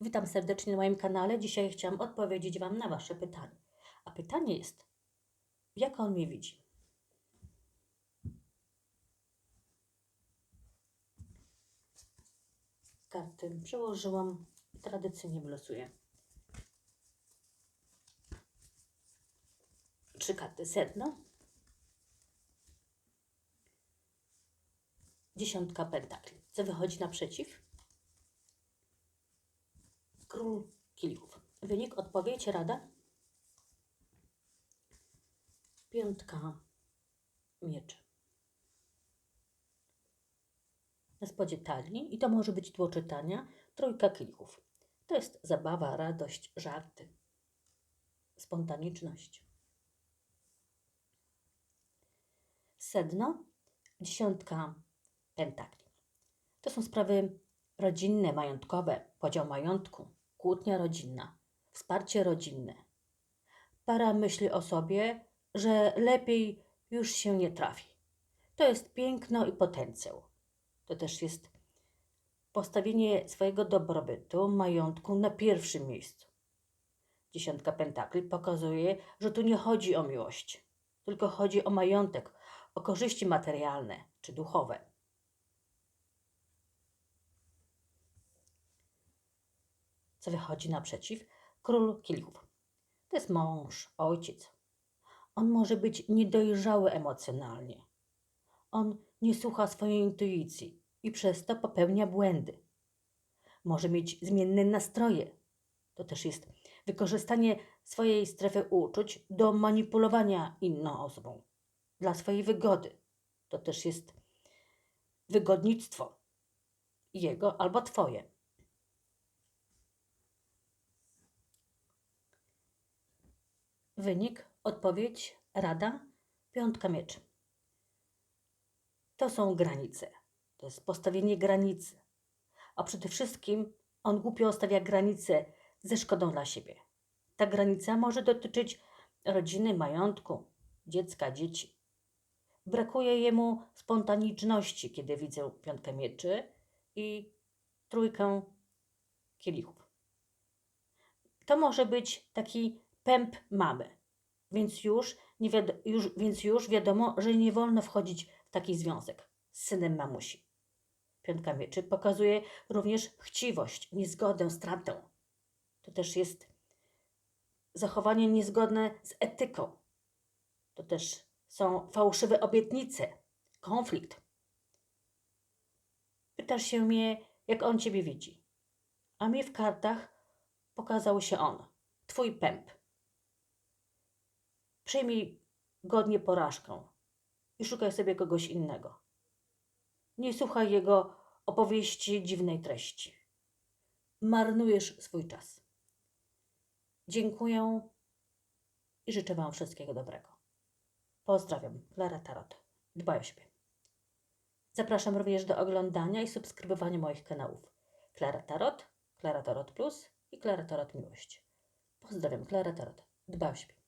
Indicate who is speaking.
Speaker 1: Witam serdecznie na moim kanale. Dzisiaj chciałam odpowiedzieć Wam na Wasze pytanie. A pytanie jest, jak on mnie widzi? Karty przełożyłam i tradycyjnie wylosuję. Trzy karty sedno. Dziesiątka pentakli. Co wychodzi naprzeciw? Kielichów. Wynik, odpowiedź, rada? Piątka mieczy. Na spodzie talii i to może być tło czytania. Trójka kielichów. To jest zabawa, radość, żarty, spontaniczność. Sedno, dziesiątka pentakli. To są sprawy rodzinne, majątkowe, podział majątku, kłótnia rodzinna, wsparcie rodzinne. Para myśli o sobie, że lepiej już się nie trafi. To jest piękno i potencjał. To też jest postawienie swojego dobrobytu, majątku na pierwszym miejscu. Dziesiątka pentakli pokazuje, że tu nie chodzi o miłość, tylko chodzi o majątek, o korzyści materialne czy duchowe. Co wychodzi naprzeciw, król kielichów. To jest mąż, ojciec. On może być niedojrzały emocjonalnie. On nie słucha swojej intuicji i przez to popełnia błędy. Może mieć zmienne nastroje. To też jest wykorzystanie swojej strefy uczuć do manipulowania inną osobą dla swojej wygody. To też jest wygodnictwo jego albo twoje. Wynik, odpowiedź, rada, piątka mieczy. To są granice. To jest postawienie granicy. A przede wszystkim on głupio stawia granice ze szkodą dla siebie. Ta granica może dotyczyć rodziny, majątku, dziecka, dzieci. Brakuje jemu spontaniczności, kiedy widzę piątkę mieczy i trójkę kielichów. To może być taki pęp mamy. Więc już, nie wiad- już, więc już wiadomo, że nie wolno wchodzić w taki związek z synem mamusi. Piątka mieczy pokazuje również chciwość, niezgodę, stratę. To też jest zachowanie niezgodne z etyką. To też są fałszywe obietnice, konflikt. Pytasz się mnie, jak on ciebie widzi. A mi w kartach pokazał się on, twój pęp. Przyjmij godnie porażkę i szukaj sobie kogoś innego. Nie słuchaj jego opowieści dziwnej treści. Marnujesz swój czas. Dziękuję i życzę Wam wszystkiego dobrego. Pozdrawiam, Klara Tarot. Dbaj o siebie. Zapraszam również do oglądania i subskrybowania moich kanałów. Klara Tarot, Klara Tarot Plus i Klara Tarot Miłość. Pozdrawiam, Klara Tarot. Dbaj o siebie.